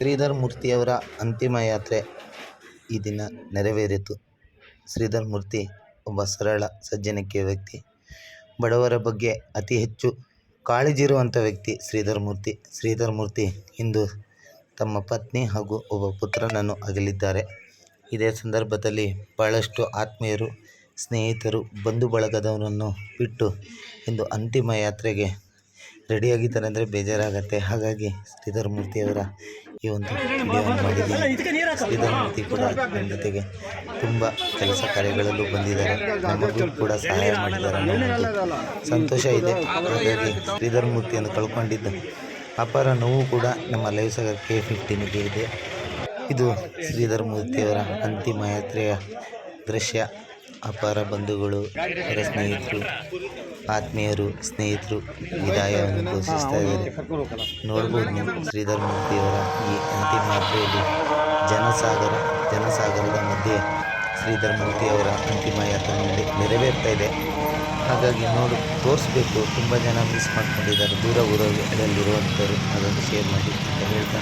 ಶ್ರೀಧರ್ ಮೂರ್ತಿಯವರ ಅಂತಿಮ ಯಾತ್ರೆ ಈ ದಿನ ನೆರವೇರಿತು. ಶ್ರೀಧರ್ ಮೂರ್ತಿ ಒಬ್ಬ ಸರಳ ಸಜ್ಜನಿಕೆಯ ವ್ಯಕ್ತಿ. ಬಡವರ ಬಗ್ಗೆ ಅತಿ ಹೆಚ್ಚು ಕಾಳಜಿ ಇರುವಂಥ ವ್ಯಕ್ತಿ ಶ್ರೀಧರ್ ಮೂರ್ತಿ. ಶ್ರೀಧರ್ ಮೂರ್ತಿ ಇಂದು ತಮ್ಮ ಪತ್ನಿ ಹಾಗೂ ಒಬ್ಬ ಪುತ್ರನನ್ನು ಅಗಲಿದ್ದಾರೆ. ಇದೇ ಸಂದರ್ಭದಲ್ಲಿ ಬಹಳಷ್ಟು ಆತ್ಮೀಯರು, ಸ್ನೇಹಿತರು, ಬಂಧು ಬಳಗದವರನ್ನು ಬಿಟ್ಟು ಇಂದು ಅಂತಿಮ ಯಾತ್ರೆಗೆ ರೆಡಿಯಾಗಿದ್ದಾರೆ ಅಂದರೆ ಬೇಜಾರಾಗತ್ತೆ. ಹಾಗಾಗಿ ಶ್ರೀಧರ್ ಮೂರ್ತಿಯವರ ಈ ಒಂದು ವಿಡಿಯೋವನ್ನು ಮಾಡಿದ್ದೀನಿ. ಶ್ರೀಧರ್ ಮೂರ್ತಿ ಕೂಡ ನನ್ನ ಜೊತೆಗೆ ತುಂಬ ಕೆಲಸ ಕಾರ್ಯಗಳಲ್ಲೂ ಬಂದಿದ್ದಾರೆ. ನಮಗೂ ಕೂಡ ಸಹಾಯ ಮಾಡಿದ್ದಾರೆ ಅನ್ನೋ ಸಂತೋಷ ಇದೆ. ಹಾಗಾಗಿ ಶ್ರೀಧರ್ ಮೂರ್ತಿಯನ್ನು ಕಳ್ಕೊಂಡಿದ್ದು. ಅಪಾರ ನೋವು ಕೂಡ ನಮ್ಮ ಲೈವ್ ಸಾಗರ್ ಕೆ ಫಿಫ್ಟೀನಿಗೆ ಇದೆ. ಇದು ಶ್ರೀಧರ್ ಮೂರ್ತಿಯವರ ಅಂತಿಮ ಯಾತ್ರೆಯ ದೃಶ್ಯ. ಅಪಾರ ಬಂಧುಗಳು ಅವರ ಸ್ನೇಹಿತರು. ಆತ್ಮೀಯರು, ಸ್ನೇಹಿತರು ವಿದಾಯವನ್ನು ಘೋಷಿಸ್ತಾ ಇದ್ದಾರೆ. ನೋಡ್ಬೋದು ನೀವು ಶ್ರೀಧರ್ ಮೂರ್ತಿಯವರ ಈ ಅಂತಿಮ ಯಾತ್ರೆಯಲ್ಲಿ ಜನಸಾಗರ, ಜನಸಾಗರದ ಮಧ್ಯೆ ಶ್ರೀಧರ್ ಮೂರ್ತಿಯವರ ಅಂತಿಮ ಯಾತ್ರೆ ನೆರವೇರ್ತಾ ಇದೆ. ಹಾಗಾಗಿ ನೋಡು, ತೋರಿಸ್ಬೇಕು. ತುಂಬ ಜನ ಮಿಸ್ ಮಾಡ್ಕೊಂಡಿದ್ದಾರೆ. ದೂರ ಊರಲ್ಲಿರುವಂಥವ್ರು ಅದನ್ನು ಶೇರ್ ಮಾಡಿ ಅಂತ ಹೇಳ್ತಾ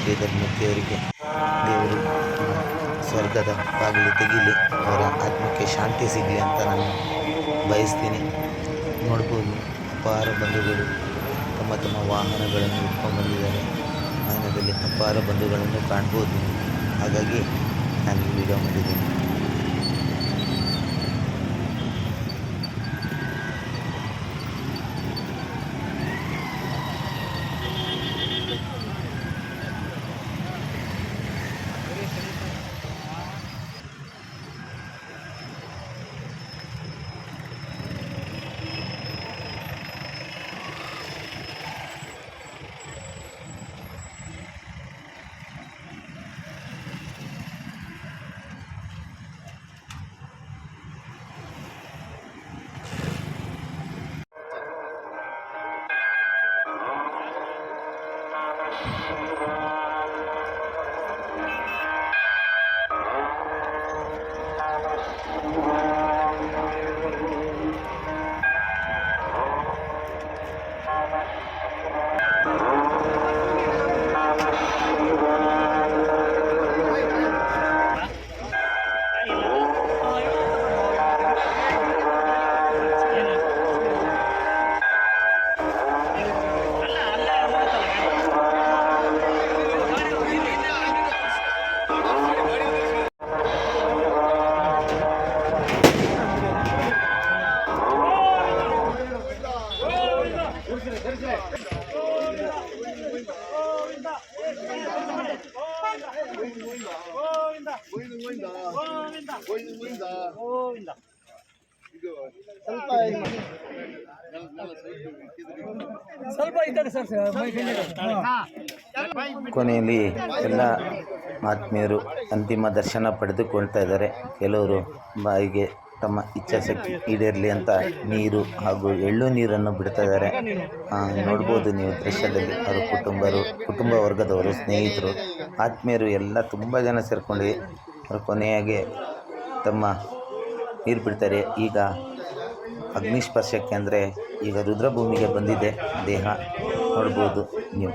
ಶ್ರೀಧರ್ ಮೂರ್ತಿಯವರಿಗೆ ದೇವರು ಸ್ವರ್ಗದ ಬಾಗಿಲು ತೆಗೀಲಿ. ಅವರ ಆತ್ಮಕ್ಕೆ ಶಾಂತಿ ಸಿಗಲಿ ಅಂತ ನಾನು ಬಯಸ್ತೀನಿ. ನೋಡ್ಬೋದು. ಅಪಾರ ಬಂಧುಗಳು ತಮ್ಮ ತಮ್ಮ ವಾಹನಗಳನ್ನು ಇಟ್ಕೊಂಡು ಬಂದಿದ್ದಾರೆ ವಾಹನದಲ್ಲಿ ಅಪಾರ ಬಂಧುಗಳನ್ನು ಕಾಣ್ಬೋದು. ಹಾಗಾಗಿ ನಾನು ವಿಡಿಯೋ ಮಾಡಿದ್ದೀನಿ ಕೊನೆಯಲ್ಲಿ ಎಲ್ಲ ಆತ್ಮೀಯರು ಅಂತಿಮ ದರ್ಶನ ಪಡೆದುಕೊಳ್ತಾ ಇದ್ದಾರೆ. ಕೆಲವರು ಬಾಯಿಗೆ ತಮ್ಮ ಇಚ್ಛಾಶಕ್ತಿ ಈಡೇರಲಿ ಅಂತ ನೀರು ಹಾಗೂ ಎಳ್ಳು ನೀರನ್ನು ಬಿಡ್ತಾ ಇದ್ದಾರೆ. ನೋಡ್ಬೋದು ನೀವು ದೃಶ್ಯದಲ್ಲಿ ಅವರ ಕುಟುಂಬರು, ಕುಟುಂಬ ವರ್ಗದವರು, ಸ್ನೇಹಿತರು, ಆತ್ಮೀಯರು ಎಲ್ಲ ತುಂಬ ಜನ ಸೇರ್ಕೊಂಡು ಅವರು ಕೊನೆಯಾಗೆ ತಮ್ಮ ನೀರು ಬಿಡ್ತಾರೆ. ಈಗ ಅಗ್ನಿಸ್ಪರ್ಶಕ್ಕೆ ಅಂದರೆ ಈಗ ರುದ್ರಭೂಮಿಗೆ ಬಂದಿದೆ. ದೇಹ ನೋಡ್ಬೋದು ನೀವು.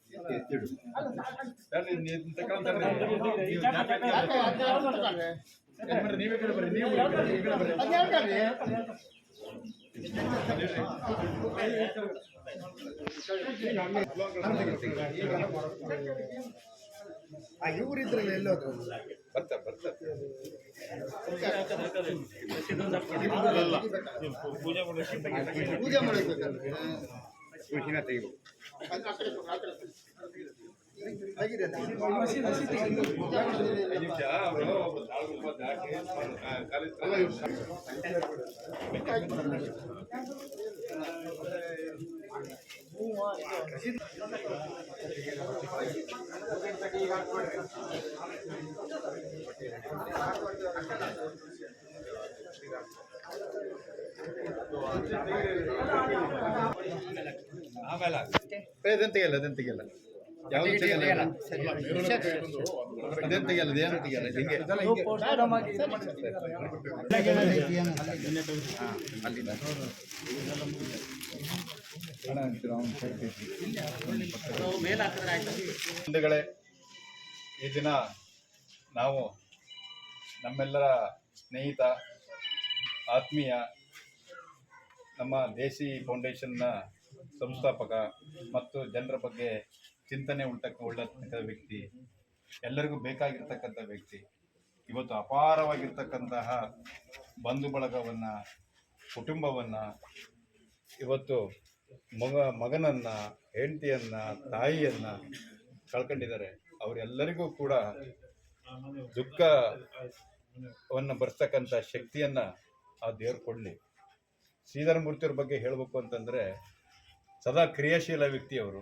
ಇವರಿದ್ರಲ್ಲ ಎಲ್ಲೋದ್ರು ಪೂಜೆ ಮಾಡಬೇಕಂದ್ರೆ Imagínate, digo. ಇದನ್ನು ತೆಗಿಯಲ್ಲ ತೆಗಿಯಲ್ಲ? ಯಾವುದು ಬಂಧುಗಳೇ ಈ ದಿನ ನಾವು ನಮ್ಮೆಲ್ಲರ ಸ್ನೇಹಿತ ಆತ್ಮೀಯ ನಮ್ಮ ದೇಸಿ ಫೌಂಡೇಶನ್ನ ಸಂಸ್ಥಾಪಕ ಮತ್ತು ಜನರ ಬಗ್ಗೆ ಚಿಂತನೆ ಉಳ್ತಕ್ಕ ಉಳ್ಳತಕ್ಕ ವ್ಯಕ್ತಿ, ಎಲ್ಲರಿಗೂ ಬೇಕಾಗಿರ್ತಕ್ಕಂಥ ವ್ಯಕ್ತಿ, ಇವತ್ತು ಅಪಾರವಾಗಿರ್ತಕ್ಕಂತಹ ಬಂಧು ಬಳಗವನ್ನು ಕುಟುಂಬವನ್ನು, ಇವತ್ತು ಮಗ, ಮಗನನ್ನು, ಹೆಂಡತಿಯನ್ನು, ತಾಯಿಯನ್ನು ಕಳ್ಕೊಂಡಿದ್ದಾರೆ. ಅವರೆಲ್ಲರಿಗೂ ಕೂಡ ದುಃಖವನ್ನು ಬರ್ತಕ್ಕಂಥ ಶಕ್ತಿಯನ್ನು ಆ ದೇವ್ರು ಕೊಡಲಿ. ಶ್ರೀಧರ ಮೂರ್ತಿಯವ್ರ ಬಗ್ಗೆ ಹೇಳಬೇಕು ಅಂತಂದರೆ ಸದಾ ಕ್ರಿಯಾಶೀಲ ವ್ಯಕ್ತಿ ಅವರು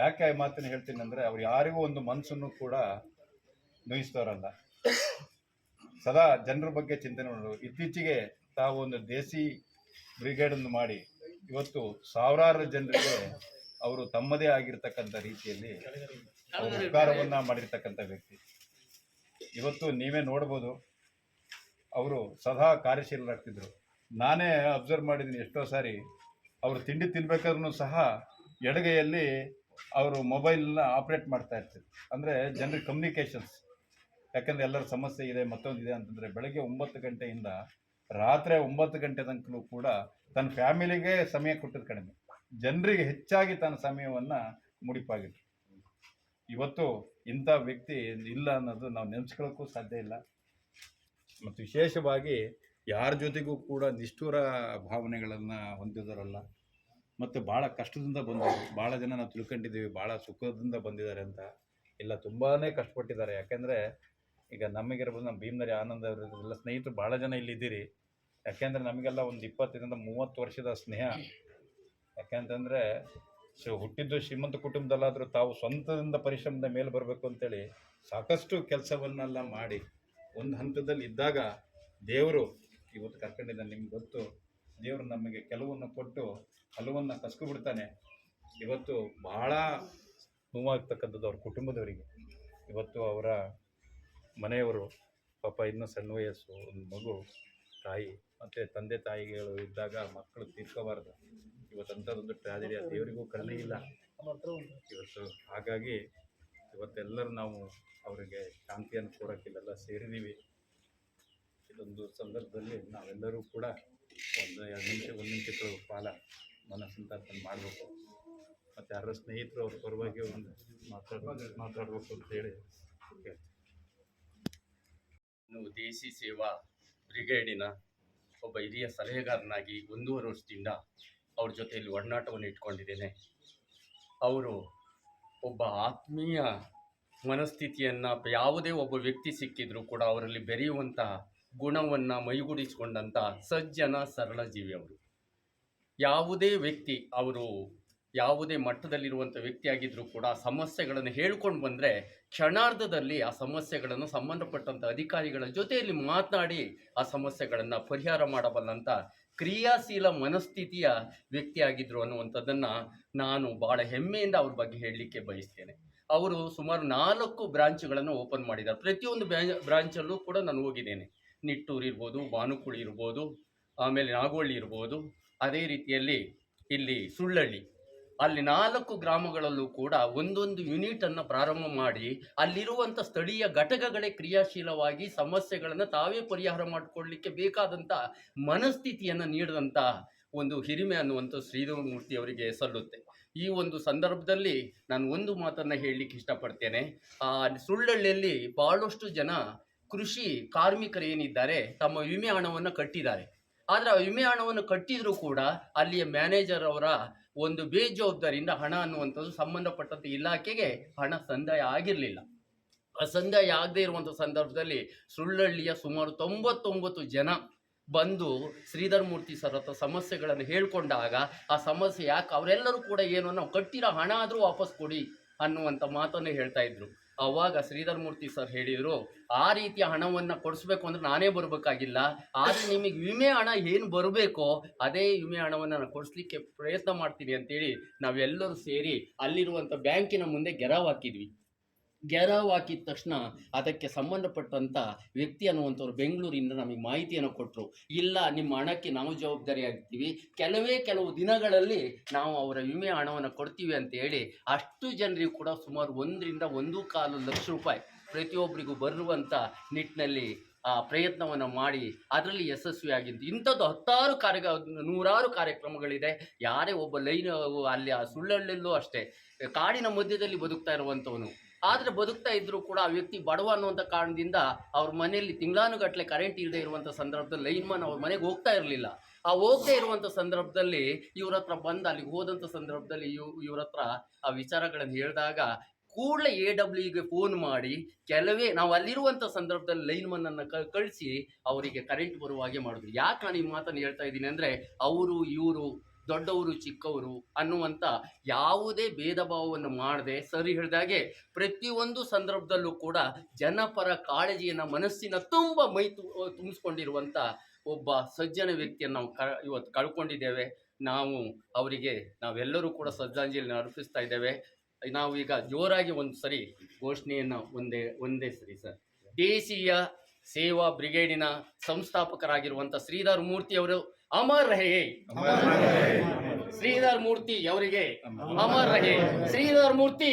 ಯಾಕೆ ಆ ಮಾತನ್ನು ಹೇಳ್ತೀನಿ ಅಂದರೆ ಅವ್ರು ಯಾರಿಗೂ ಒಂದು ಮನಸ್ಸನ್ನು ಕೂಡ ನೋಯಿಸ್ತವ್ರಲ್ಲ. ಸದಾ ಜನರ ಬಗ್ಗೆ ಚಿಂತನೆ ಮಾಡೋರು ಇತ್ತೀಚೆಗೆ ತಾವು ಒಂದು ದೇಸಿ ಬ್ರಿಗೇಡನ್ನು ಮಾಡಿ ಇವತ್ತು ಸಾವಿರಾರು ಜನರಿಗೆ ಅವರು ತಮ್ಮದೇ ಆಗಿರ್ತಕ್ಕಂಥ ರೀತಿಯಲ್ಲಿ ಉಪಕಾರವನ್ನ ಮಾಡಿರ್ತಕ್ಕಂಥ ವ್ಯಕ್ತಿ. ಇವತ್ತು ನೀವೇ ನೋಡ್ಬೋದು, ಅವರು ಸದಾ ಕಾರ್ಯಶೀಲರಾಗ್ತಿದ್ರು. ನಾನೇ ಅಬ್ಸರ್ವ್ ಮಾಡಿದ್ದೀನಿ ಎಷ್ಟೋ ಸಾರಿ. ಅವರು ತಿಂಡಿ ತಿನ್ಬೇಕಾದ್ರೂ ಸಹ ಎಡಗೈಯಲ್ಲಿ ಅವರು ಮೊಬೈಲ್ನ ಆಪ್ರೇಟ್ ಮಾಡ್ತಾ ಇರ್ತಿದ್ರು ಅಂದರೆ ಜನರಿಗೆ ಕಮ್ಯುನಿಕೇಷನ್ಸ್ ಯಾಕಂದರೆ ಎಲ್ಲರ ಸಮಸ್ಯೆ ಇದೆ ಮತ್ತೊಂದಿದೆ ಅಂತಂದರೆ ಬೆಳಗ್ಗೆ ಒಂಬತ್ತು ಗಂಟೆಯಿಂದ ರಾತ್ರಿ ಒಂಬತ್ತು ಗಂಟೆ ತನಕನೂ ಕೂಡ ತನ್ನ ಫ್ಯಾಮಿಲಿಗೆ ಸಮಯ ಕೊಟ್ಟಿದ್ದು ಕಡಿಮೆ. ಜನರಿಗೆ ಹೆಚ್ಚಾಗಿ ತನ್ನ ಸಮಯವನ್ನು ಮುಡಿಪಾಗಿತ್ತು ಇವತ್ತು ಇಂಥ ವ್ಯಕ್ತಿ ಇಲ್ಲ ಅನ್ನೋದು ನಾವು ನೆನೆಸ್ಕೊಳ್ಳೋಕ್ಕೂ ಸಾಧ್ಯ ಇಲ್ಲ. ಮತ್ತು ವಿಶೇಷವಾಗಿ ಯಾರ ಜೊತೆಗೂ ಕೂಡ ನಿಷ್ಠುರ ಭಾವನೆಗಳನ್ನು ಹೊಂದಿದರಲ್ಲ. ಮತ್ತು ಭಾಳ ಕಷ್ಟದಿಂದ ಬಂದರು ಭಾಳ ಜನ ನಾವು ತಿಳ್ಕೊಂಡಿದ್ದೀವಿ ಭಾಳ ಸುಖದಿಂದ ಬಂದಿದ್ದಾರೆ ಅಂತ ಇಲ್ಲ ತುಂಬಾ ಕಷ್ಟಪಟ್ಟಿದ್ದಾರೆ. ಯಾಕೆಂದರೆ ಈಗ ನಮಗಿರ್ಬೋದು ನಮ್ಮ ಭೀಮನರಿ ಆನಂದ ಎಲ್ಲ ಸ್ನೇಹಿತರು ಭಾಳ ಜನ ಇಲ್ಲಿದ್ದೀರಿ. ಯಾಕೆಂದರೆ ನಮಗೆಲ್ಲ ಒಂದು ಇಪ್ಪತ್ತರಿಂದ ಮೂವತ್ತು ವರ್ಷದ ಸ್ನೇಹ. ಯಾಕೆಂತಂದರೆ ಸೊ ಹುಟ್ಟಿದ್ದು ಶ್ರೀಮಂತ ಕುಟುಂಬದಲ್ಲಾದರೂ ತಾವು ಸ್ವಂತದಿಂದ ಪರಿಶ್ರಮದ ಮೇಲೆ ಬರಬೇಕು ಅಂತೇಳಿ ಸಾಕಷ್ಟು ಕೆಲಸವನ್ನೆಲ್ಲ ಮಾಡಿ, ಒಂದು ಹಂತದಲ್ಲಿ ಇದ್ದಾಗ ದೇವರು ಇವತ್ತು ಕರ್ಕೊಂಡಿದ್ದಾನೆ, ನಿಮ್ಗೆ ಗೊತ್ತು. ದೇವರು ನಮಗೆ ಕೆಲವನ್ನು ಕೊಟ್ಟು ಹಲವನ್ನು ಕಸ್ಕೊಬಿಡ್ತಾನೆ ಇವತ್ತು ಭಾಳ ನೋವಾಗ್ತಕ್ಕಂಥದ್ದು ಅವ್ರ ಕುಟುಂಬದವರಿಗೆ. ಇವತ್ತು ಅವರ ಮನೆಯವರು, ಪಾಪ ಇನ್ನೂ ಸಣ್ಣ ವಯಸ್ಸು, ಒಂದು ಮಗು, ತಾಯಿ, ಮತ್ತು ತಂದೆ ತಾಯಿಗಳು ಇದ್ದಾಗ ಮಕ್ಕಳು ತೀರ್ಕೋಬಾರ್ದು. ಇವತ್ತು ಅಂತದೊಂದು ಟ್ರಾಜಿಡಿ, ಆ ದೇವರಿಗೂ ಕರುಣೆ ಇಲ್ಲ. ಇವತ್ತು ಹಾಗಾಗಿ ಇವತ್ತೆಲ್ಲರೂ ನಾವು ಅವರಿಗೆ ಶಾಂತಿಯನ್ನು ಕೊಡೋಕ್ಕಿಲ್ಲೆಲ್ಲ ಸೇರಿದ್ದೀವಿ. ಇದೊಂದು ಸಂದರ್ಭದಲ್ಲಿ ನಾವೆಲ್ಲರೂ ಕೂಡ ಒಂದು ಎರಡು ನಿಮಿಷ, ಒಂದು ನಿಮಿಷಗಳ ಕಾಲ ಮನಸ್ಸಂತಾಪನೆ ಮಾಡಬೇಕು. ಮತ್ತು ಯಾರ ಸ್ನೇಹಿತರು ಅವ್ರ ಪರವಾಗಿ ಒಂದು ಮಾತಾಡ, ಮಾತಾಡಬೇಕು ಅಂತೇಳಿ ದೇಸಿ ಸೇವಾ ಬ್ರಿಗೇಡಿನ ಒಬ್ಬ ಹಿರಿಯ ಸಲಹೆಗಾರನಾಗಿ ಒಂದೂವರೆ ವರ್ಷದಿಂದ ಅವ್ರ ಜೊತೆಯಲ್ಲಿ ಒಡನಾಟವನ್ನು ಇಟ್ಕೊಂಡಿದ್ದೇನೆ. ಅವರು ಒಬ್ಬ ಆತ್ಮೀಯ ಮನಸ್ಥಿತಿಯನ್ನು, ಯಾವುದೇ ಒಬ್ಬ ವ್ಯಕ್ತಿ ಸಿಕ್ಕಿದ್ರೂ ಕೂಡ ಅವರಲ್ಲಿ ಬೆರೆಯುವಂತಹ ಗುಣವನ್ನು ಮೈಗೂಡಿಸಿಕೊಂಡಂಥ ಸಜ್ಜನ ಸರಳ ಜೀವಿ ಅವರು. ಯಾವುದೇ ವ್ಯಕ್ತಿ, ಅವರು ಯಾವುದೇ ಮಟ್ಟದಲ್ಲಿರುವಂಥ ವ್ಯಕ್ತಿಯಾಗಿದ್ದರೂ ಕೂಡ ಸಮಸ್ಯೆಗಳನ್ನು ಹೇಳ್ಕೊಂಡು ಬಂದರೆ ಕ್ಷಣಾರ್ಧದಲ್ಲಿ ಆ ಸಮಸ್ಯೆಗಳನ್ನು ಸಂಬಂಧಪಟ್ಟಂಥ ಅಧಿಕಾರಿಗಳ ಜೊತೆಯಲ್ಲಿ ಮಾತನಾಡಿ ಆ ಸಮಸ್ಯೆಗಳನ್ನು ಪರಿಹಾರ ಮಾಡಬಲ್ಲಂಥ ಕ್ರಿಯಾಶೀಲ ಮನಸ್ಥಿತಿಯ ವ್ಯಕ್ತಿಯಾಗಿದ್ದರು ಅನ್ನುವಂಥದ್ದನ್ನು ನಾನು ಭಾಳ ಹೆಮ್ಮೆಯಿಂದ ಅವ್ರ ಬಗ್ಗೆ ಹೇಳಲಿಕ್ಕೆ ಬಯಸ್ತೇನೆ. ಅವರು ಸುಮಾರು ನಾಲ್ಕು ಬ್ರಾಂಚ್ಗಳನ್ನು ಓಪನ್ ಮಾಡಿದ್ದಾರೆ. ಪ್ರತಿಯೊಂದು ಬ್ರಾ ಬ್ರಾಂಚಲ್ಲೂ ಕೂಡ ನಾನು ಹೋಗಿದ್ದೇನೆ. ನಿಟ್ಟೂರು ಇರ್ಬೋದು, ಬಾನುಕುಳಿ ಇರ್ಬೋದು, ಆಮೇಲೆ ನಾಗೋಳ್ಳಿ ಇರ್ಬೋದು, ಅದೇ ರೀತಿಯಲ್ಲಿ ಇಲ್ಲಿ ಸುಳ್ಳಳ್ಳಿ. ಅಲ್ಲಿ ನಾಲ್ಕು ಗ್ರಾಮಗಳಲ್ಲೂ ಕೂಡ ಒಂದೊಂದು ಯೂನಿಟನ್ನು ಪ್ರಾರಂಭ ಮಾಡಿ ಅಲ್ಲಿರುವಂಥ ಸ್ಥಳೀಯ ಘಟಕಗಳೇ ಕ್ರಿಯಾಶೀಲವಾಗಿ ಸಮಸ್ಯೆಗಳನ್ನು ತಾವೇ ಪರಿಹಾರ ಮಾಡಿಕೊಳ್ಳಲಿಕ್ಕೆ ಬೇಕಾದಂಥ ಮನಸ್ಥಿತಿಯನ್ನು ನೀಡಿದಂಥ ಒಂದು ಹಿರಿಮೆ ಅನ್ನುವಂಥ ಶ್ರೀಧರಮೂರ್ತಿ ಅವರಿಗೆ ಸಲ್ಲುತ್ತೆ. ಈ ಒಂದು ಸಂದರ್ಭದಲ್ಲಿ ನಾನು ಒಂದು ಮಾತನ್ನು ಹೇಳಲಿಕ್ಕೆ ಇಷ್ಟಪಡ್ತೇನೆ. ಆ ಸುಳ್ಳಳ್ಳಿಯಲ್ಲಿ ಭಾಳಷ್ಟು ಜನ ಕೃಷಿ ಕಾರ್ಮಿಕರು ಏನಿದ್ದಾರೆ, ತಮ್ಮ ವಿಮೆ ಹಣವನ್ನು ಕಟ್ಟಿದ್ದಾರೆ. ಆದರೆ ಆ ವಿಮೆ ಹಣವನ್ನು ಕಟ್ಟಿದರೂ ಕೂಡ ಅಲ್ಲಿಯ ಮ್ಯಾನೇಜರ್ ಅವರ ಒಂದು ಬೇಜವಾಬ್ದಾರಿಯಿಂದ ಹಣ ಅನ್ನುವಂಥದ್ದು ಸಂಬಂಧಪಟ್ಟಂಥ ಇಲಾಖೆಗೆ ಹಣ ಸಂದಾಯ ಆಗಿರಲಿಲ್ಲ. ಆ ಸಂದಾಯ ಆಗದೇ ಇರುವಂಥ ಸಂದರ್ಭದಲ್ಲಿ ಸುಳ್ಳಳ್ಳಿಯ ಸುಮಾರು ತೊಂಬತ್ತೊಂಬತ್ತು ಜನ ಬಂದು ಶ್ರೀಧರ್ ಮೂರ್ತಿ ಸರ್ ಹತ್ರ ಸಮಸ್ಯೆಗಳನ್ನು ಹೇಳ್ಕೊಂಡಾಗ ಆ ಸಮಸ್ಯೆ ಯಾಕೆ, ಅವರೆಲ್ಲರೂ ಕೂಡ ಏನು, ನಾವು ಕಟ್ಟಿರೋ ಹಣ ಆದರೂ ವಾಪಸ್ ಕೊಡಿ ಅನ್ನುವಂಥ ಮಾತನ್ನು ಹೇಳ್ತಾ ಇದ್ರು. ಅವಾಗ ಶ್ರೀಧರ್ ಮೂರ್ತಿ ಸರ್ ಹೇಳಿದರು, ಆ ರೀತಿಯ ಹಣವನ್ನು ಕೊಡಿಸ್ಬೇಕು ಅಂದ್ರೆ ನಾನೇ ಬರಬೇಕಾಗಿಲ್ಲ, ಆದರೆ ನಿಮಗೆ ವಿಮೆ ಹಣ ಏನು ಬರಬೇಕೋ ಅದೇ ವಿಮೆ ಹಣವನ್ನು ನಾನು ಕೊಡಿಸ್ಲಿಕ್ಕೆ ಪ್ರಯತ್ನ ಮಾಡ್ತೀನಿ ಅಂತೇಳಿ ನಾವೆಲ್ಲರೂ ಸೇರಿ ಅಲ್ಲಿರುವಂಥ ಬ್ಯಾಂಕಿನ ಮುಂದೆ ಗೆರಾವ್ ಹಾಕಿದ್ವಿ. ಗೆರಾವ್ ಹಾಕಿದ ತಕ್ಷಣ ಅದಕ್ಕೆ ಸಂಬಂಧಪಟ್ಟಂಥ ವ್ಯಕ್ತಿ ಅನ್ನುವಂಥವ್ರು ಬೆಂಗಳೂರಿಂದ ನಮಗೆ ಮಾಹಿತಿಯನ್ನು ಕೊಟ್ಟರು ಇಲ್ಲ, ನಿಮ್ಮ ಹಣಕ್ಕೆ ನಾವು ಜವಾಬ್ದಾರಿ ಆಗ್ತೀವಿ ಕೆಲವೇ ಕೆಲವು ದಿನಗಳಲ್ಲಿ ನಾವು ಅವರ ವಿಮೆ ಹಣವನ್ನು ಕೊಡ್ತೀವಿ ಅಂತ ಹೇಳಿ ಅಷ್ಟು ಜನರಿಗೂ ಕೂಡ ಸುಮಾರು ಒಂದರಿಂದ ಒಂದು ಕಾಲು ಲಕ್ಷ ರೂಪಾಯಿ ಪ್ರತಿಯೊಬ್ಬರಿಗೂ ಬರುವಂಥ ನಿಟ್ಟಿನಲ್ಲಿ ಆ ಪ್ರಯತ್ನವನ್ನು ಮಾಡಿ ಅದರಲ್ಲಿ ಯಶಸ್ವಿಯಾಗಿದ್ದು ಇಂಥದ್ದು ಹತ್ತಾರು ಕಾರ್ಯ, ನೂರಾರು ಕಾರ್ಯಕ್ರಮಗಳಿದೆ. ಯಾರೇ ಒಬ್ಬ ಲೈನ್ ಅಲ್ಲಿ ಆ ಸುಳ್ಳಲ್ಲೂ ಅಷ್ಟೇ. ಕಾಡಿನ ಮಧ್ಯದಲ್ಲಿ ಬದುಕ್ತಾ ಇರುವಂಥವನು. ಆದರೆ ಬದುಕ್ತಾ ಇದ್ದರೂ ಕೂಡ ಆ ವ್ಯಕ್ತಿ ಬಡವ ಅನ್ನುವಂಥ ಕಾರಣದಿಂದ ಅವ್ರ ಮನೆಯಲ್ಲಿ ತಿಂಗಳಾನುಗಟ್ಟಲೆ ಕರೆಂಟ್ ಇಲ್ಲದೆ ಇರುವಂಥ ಸಂದರ್ಭದಲ್ಲಿ ಲೈನ್ಮನ್ ಅವ್ರ ಮನೆಗೆ ಹೋಗ್ತಾ ಇರಲಿಲ್ಲ. ಆ ಹೋಗದೆ ಇರುವಂಥ ಸಂದರ್ಭದಲ್ಲಿ ಇವ್ರ ಹತ್ರ ಬಂದು ಅಲ್ಲಿಗೆ ಹೋದಂಥ ಸಂದರ್ಭದಲ್ಲಿ ಇವ್, ಇವ್ರ ಹತ್ರ ಆ ವಿಚಾರಗಳನ್ನು ಹೇಳಿದಾಗ ಕೂಡಲೇ ಎ ಡಬ್ಲ್ಯೂಗೆ ಫೋನ್ ಮಾಡಿ ಕೆಲವೇ ನಾವು ಅಲ್ಲಿರುವಂಥ ಸಂದರ್ಭದಲ್ಲಿ ಲೈನ್ಮನ್ನನ್ನು ಕ, ಕಳಿಸಿ ಅವರಿಗೆ ಕರೆಂಟ್ ಬರುವ ಹಾಗೆ ಮಾಡಿದ್ರು. ಯಾಕೆ ನಾನು ಈ ಮಾತನ್ನು ಹೇಳ್ತಾ ಇದ್ದೀನಿ ಅಂದರೆ, ಅವರು, ಇವರು ದೊಡ್ಡವರು, ಚಿಕ್ಕವರು ಅನ್ನುವಂಥ ಯಾವುದೇ ಭೇದ ಭಾವವನ್ನು ಮಾಡದೆ ಸರಿ ಹೇಳಿದಾಗೆ ಪ್ರತಿಯೊಂದು ಸಂದರ್ಭದಲ್ಲೂ ಕೂಡ ಜನಪರ ಕಾಳಜಿಯನ್ನು ಮನಸ್ಸಿನ ತುಂಬ ಮೈ ತುಂಬಿಸ್ಕೊಂಡಿರುವಂಥ ಒಬ್ಬ ಸಜ್ಜನ ವ್ಯಕ್ತಿಯನ್ನು ನಾವು ಕ, ಇವತ್ತು ಕಳ್ಕೊಂಡಿದ್ದೇವೆ. ನಾವು ಅವರಿಗೆ, ನಾವೆಲ್ಲರೂ ಕೂಡ ಶ್ರದ್ಧಾಂಜಲಿಯನ್ನು ಅರ್ಪಿಸ್ತಾ ಇದ್ದೇವೆ. ನಾವು ಈಗ ಜೋರಾಗಿ ಒಂದು ಸರಿ ಘೋಷಣೆಯನ್ನು ಒಂದೇ ಒಂದೇ ಸರಿ ಸರ್. ದೇಶೀಯ ಸೇವಾ ಬ್ರಿಗೇಡಿನ ಸಂಸ್ಥಾಪಕರಾಗಿರುವಂಥ ಶ್ರೀಧರ್ ಮೂರ್ತಿ ಅವರು ಅಮರ್ ರಹೇ ಶ್ರೀಧರ್ ಮೂರ್ತಿ ಅವರಿಗೆ ಅಮರ್ ರಹೇ ಶ್ರೀಧರ್ ಮೂರ್ತಿ.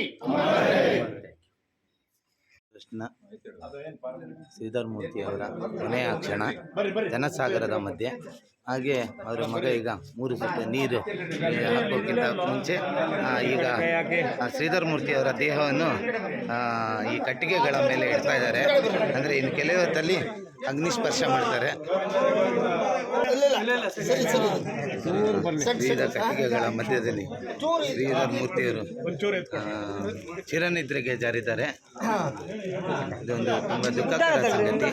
ಕೃಷ್ಣ ಶ್ರೀಧರ್ ಮೂರ್ತಿ ಅವರ ಕೊನೆಯ ಕ್ಷಣ ಜನಸಾಗರದ ಮಧ್ಯೆ. ಹಾಗೆ ಅವರ ಮಗ ಈಗ ಮೂರು ಸತಿ ನೀರು ಹಾಕೋಕ್ಕಿಂತ ಮುಂಚೆ ಈಗ ಆ, ಶ್ರೀಧರ್ ಮೂರ್ತಿ ಅವರ ದೇಹವನ್ನು ಈ ಕಟ್ಟಿಗೆಗಳ ಮೇಲೆ ಇಡ್ತಾ ಇದ್ದಾರೆ. ಅಂದರೆ ಇನ್ನು ಕೆಲವೊತ್ತಲ್ಲಿ ಅಗ್ನಿಸ್ಪರ್ಶ ಮಾಡ್ತಾರೆ. ವಿವಿಧ ಕಟ್ಟಿಗೆಗಳ ಮಧ್ಯದಲ್ಲಿ ಶ್ರೀಧರ್ ಮೂರ್ತಿಯವರು ಚಿರನಿದ್ರೆಗೆ ಜಾರಿದ್ದಾರೆ. ಇದೊಂದು ತುಂಬಾ ದುಃಖಕರ ಸಂಗತಿ.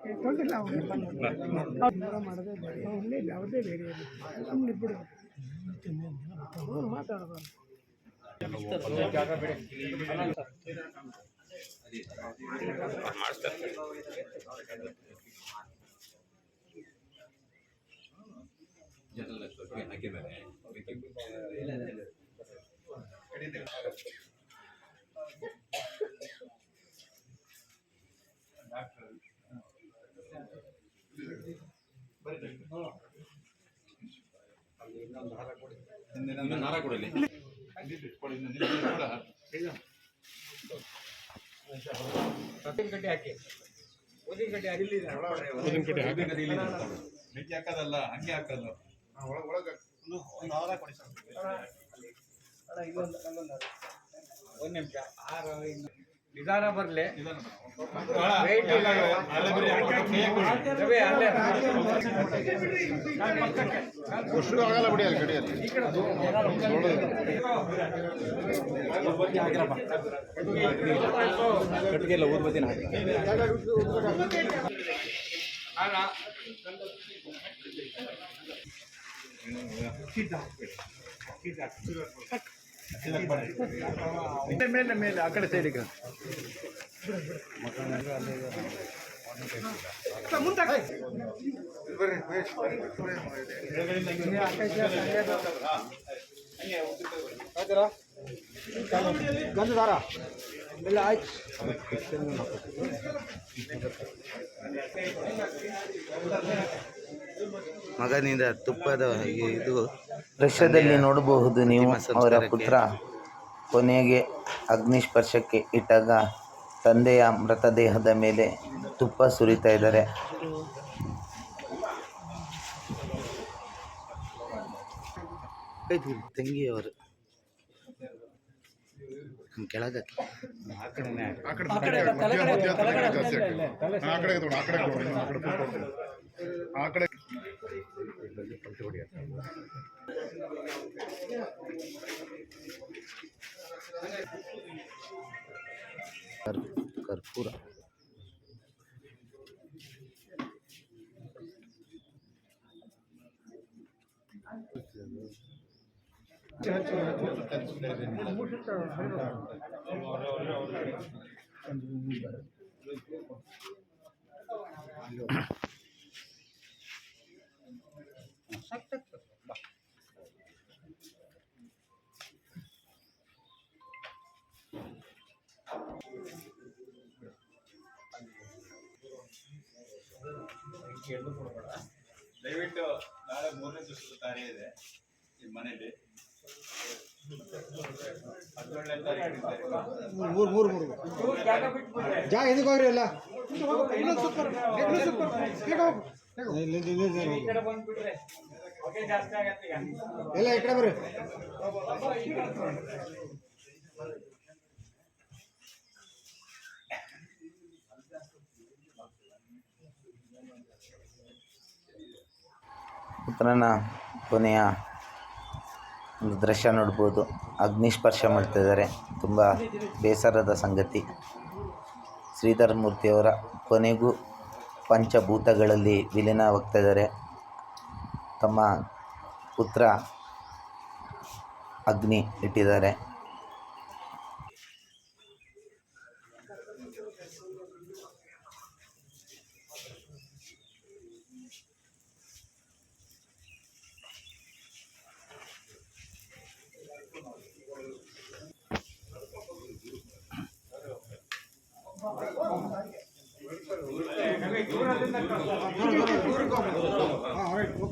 ಗೊತ್ತಿಲ್ಲ ಮಾಡದೆ ಬೇಡ ಒಳ್ಳೆ ಯಾವುದೇ ಬೇರೆ ಸುಮ್ಮನೆ ಬಿಡು ಮಾತಾಡಬಾರ್ದು ಬೆಂಕಿ ಹಾಕೋದಲ್ಲ ಹಂಗೆ ಹಾಕೋದು ನಿಧಾನ ಬರಲಿ ನಿಧಾನ Wait ಇಲ್ಲ. ಒಂದು ನಿಮಿಷ ಆರು ಕೈಯಾಗ್ ಕೊಡಿ. ಅಲ್ಲೇ ಅಷ್ಟು ಆಗಲ್ಲ ಬಿಡಿ ಅಲ್ಲಿ ಕಡಿಯಲ್ಲಿ ಮೇಲೆ ಮೇಲೆ ಆ ಕಡೆ ಸೈಡಿಗೆ ಗಂಧದಾರ ಇಲ್ಲ ಆಯ್ತು ಮಗನಿಂದ ತುಪ್ಪದ ಇದು ದೃಶ್ಯದಲ್ಲಿ ನೋಡಬಹುದು ನೀವು ಅವರ ಪುತ್ರ ಕೊನೆಗೆ ಅಗ್ನಿಸ್ಪರ್ಶಕ್ಕೆ ಇಟ್ಟಾಗ ತಂದೆಯ ಮೃತದೇಹದ ಮೇಲೆ ತುಪ್ಪ ಸುರಿತಾ ಇದ್ದಾರೆ ತಂಗಿಯವರು ಕೆಳಗೆ ಆ ಕಡೆ ಮಧ್ಯ ಮಧ್ಯ ತಲೆಗಡೆ ಜಾಸ್ತಿ ಆಗ್ತದೆ. ಆ ಕಡೆಗೆ ತಗೊಂಡು ಆ ಕಡೆಗೆ ತಗೊಂಡು ಇನ್ನೊಂದು ಕಡೆ ಫುಲ್ ಕೊಡ್ತೀನಿ. ಆ ದಯವಿಟ್ಟು ನಾಳೆ ಮೂರನೇ ದಿವಸದ ಕಾರ್ಯ ಇದೆ ನಿಮ್ಮ ಮನೇಲಿ ಹದಿನೇಳನೇ ತಾರೀಕು ಮೂರು ಮೂರು ಮೂರು. ಜಾ ಎದಕ್ಕೆ ಹೋಗ್ರಿ ಎಲ್ಲ? ಇನ್ನೊಂದು ಇನ್ನೊಂದು ಇಲ್ಲ, ಈ ಕಡೆ ಬರ್ರಿ. ಪುತ್ರನ ಕೊನೆಯ ಒಂದು ದೃಶ್ಯ ನೋಡ್ಬೋದು. ಅಗ್ನಿಸ್ಪರ್ಶ ಮಾಡ್ತಿದ್ದಾರೆ ತುಂಬ ಬೇಸರದ ಸಂಗತಿ. ಶ್ರೀಧರ ಮೂರ್ತಿಯವರ ಕೊನೆಗೂ ಪಂಚಭೂತಗಳಲ್ಲಿ ವಿಲೀನವಾಗ್ತಾ ಇದ್ದಾರೆ. ತಮ್ಮ ಪುತ್ರ ಅಗ್ನಿ ಇಟ್ಟಿದ್ದಾರೆ.